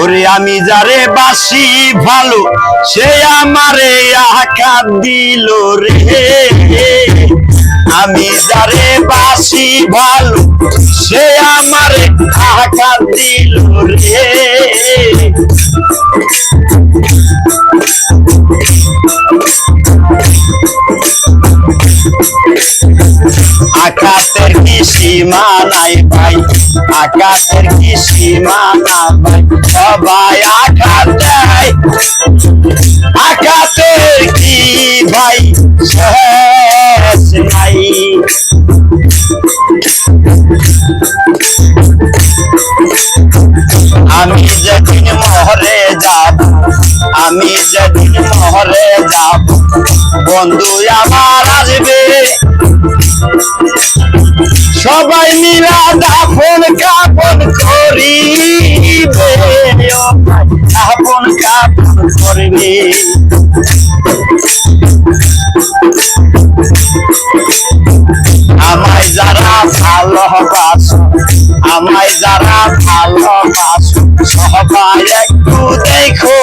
ওরে আমি যারে বাসি ভালো, সে আমারে আকা দিল রে। আমি যারে বাসি ভালো, সে আমারে আকা দিল রে। আকাশের কি সীমা নাই ভাই? আকাশের কি সীমা না ভাই? সবাই আকাশ আকাশের কি ভাই? শেষ নাই। আমি যেদিন মহরে যাব, আমি যেদিন মহরে যাব, বন্ধু আমার সবাই মিলা দাফন কাপন ভাই, দাফন কাপন করবে আমায় যারা ভালোবাসো আমায় যারা ভালোবাসো সবাই একটু দেখো।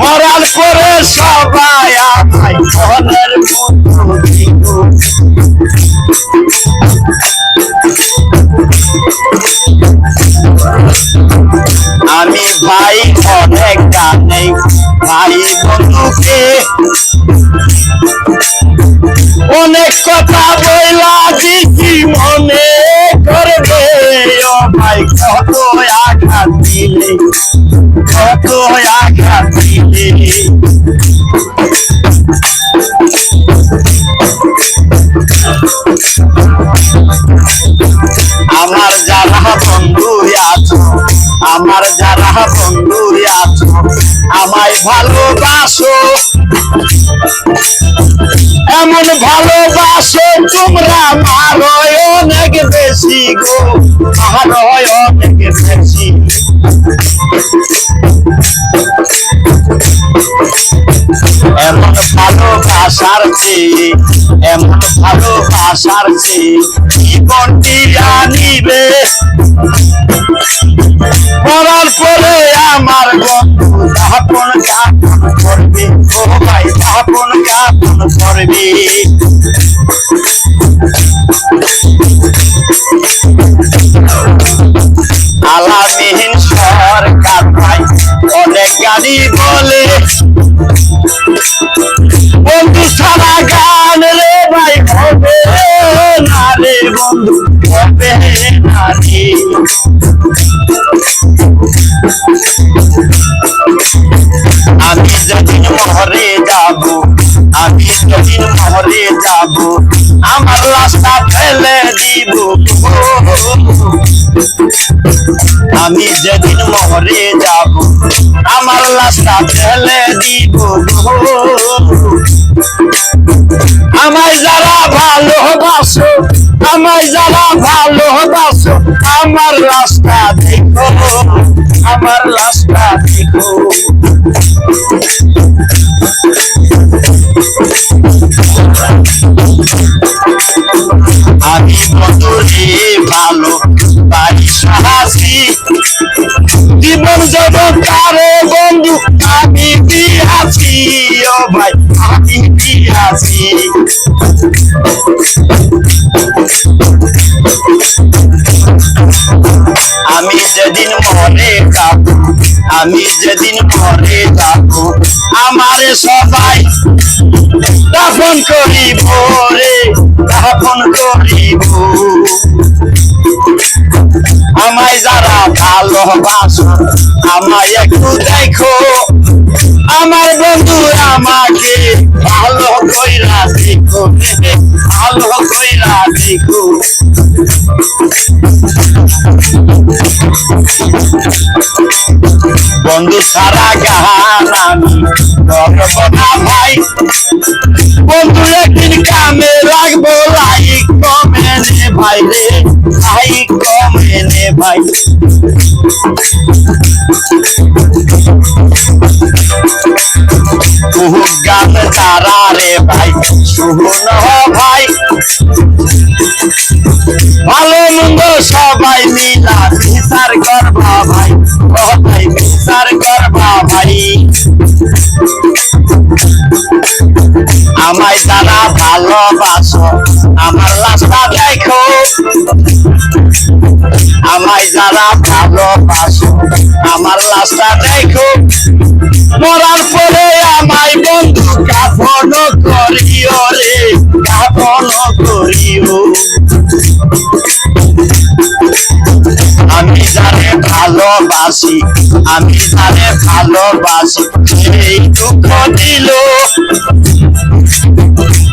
মরার পরে সবাই আমায় মনের মতো অনেক কথা বইলা দিছি, মনে করবে ভাই, কত আঘাত দিলে, কত আঘাত দিলে। আমার যারা বন্ধু আছো, আমার যারা বন্ধু আছো, আমায় ভালোবাসো। এমন ভালোবাসো তোমরা? মারো অনেক বেশি গো। মারো অনেক বেশি। এমন ভালোবাসার চেয়ে এমন ভালোবাসার চেয়ে জীবনটি জানিবে? মরার পরে আমার দাপন কাপন করবে ও ভাই দাপন কাপন করবে। আলামিহীন সরকার ভাই, অনেক গাড়ি বলে আমি যেদিন মহরে যাব, আমি যেদিন মহরে যাব, আমার লাশটা ফেলে দিব। আমি যেদিন মহরে যাব, আমার লাশটা ফেলে দিব। আমায় যারা ভালোবাসো, আমায় আমার রাস্তা দেখো, আমার রাস্তা দেখো। আমি বদলে ভালো বাড়ি সাহসী জীবন জগৎ কারে বন্ধু, আমি দিয়াছি ও ভাই, আমি দিয়াছি Thank. আমি যেদিন মরে যাব আমি যেদিন মরে যাব আমারে সবাই দাফন করিব রে, দাফন করিব। আমায় যারা ভালোবাসো, আমায় একটু দেখো। আমার বন্ধু, আমাকে ভালো কইরা দেখো ভালো কইরা দেখো। বন্ধু সারা গান আমি না ভাই। বন্ধু, একদিন কামে রাখব লাইক কমেনে ভাই রে লাইক কমেনে ভাই। বহু গান তারা রে ভাই শুভ ভাই। ভালো বিচার করবা ভাই ভাই বিচার করবা ভাই আমায় যারা ভালোবাসো, আমার লাশটা দেখো। আমায় যারা ভালোবাসো, আমার লাশটা দেখো। মরার পরে আমায় বন্ধু কাফন করিও রে কাফন করিও। ভালোবাসি, আমি যারে ভালোবাসি, সেই দুঃখ দিল।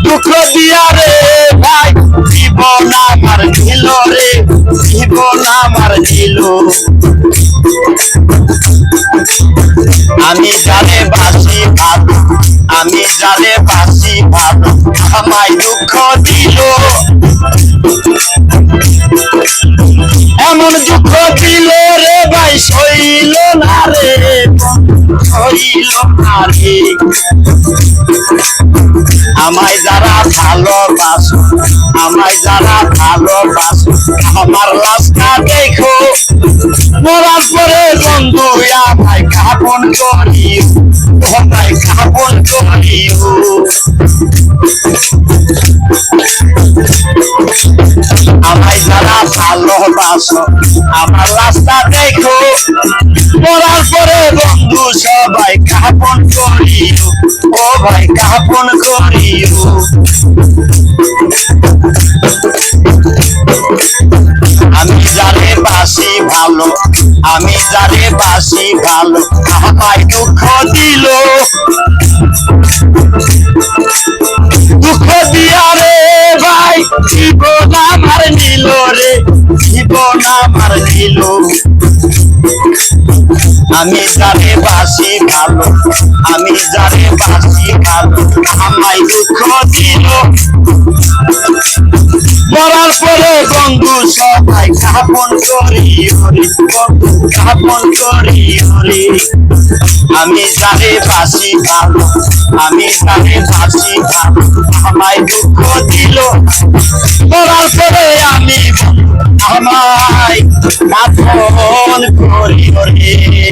দুঃখ দিয়া রে ভাই, জীবন আমার দিল রে, জীবন আমার দিল। আমি যারে বাসি ভালো আমি যারে বাসি ভালো আমায় দুঃখ দিল। এমন দুঃখ দিল সইল না রে। সইল না আমায় যারা ভালোবাসো, আমায় যারা ভালোবাসো, আমার লাশটা দেখো। মরার পরে বন্ধু আমায় কাপন করিও আমায় কাপন করিও। আমায় যারা ভালোবাসো আমার রাস্তা দেখো। মরার পরে বন্ধু সবাই কাপন করিও, ও ভাই কাপন করিও। আমি যারে বাসি ভালো, আমি যারে বাসি ভালো আমায় দুঃখ দিল? আমার নিল আমি যারে বাসি ভালো, আমি যারে বাসি ভালো, আমায় দুঃখ দিল। মরার পরে বন্ধু সবাই কাপন করি, হরি কাপন করি, হরি। আমি যারে বাসি ভালো, আমি যারে বাসি ভালো, আমায় দুঃখ দিল। মরার পরে আমি আমায় কাপন করি, হরি।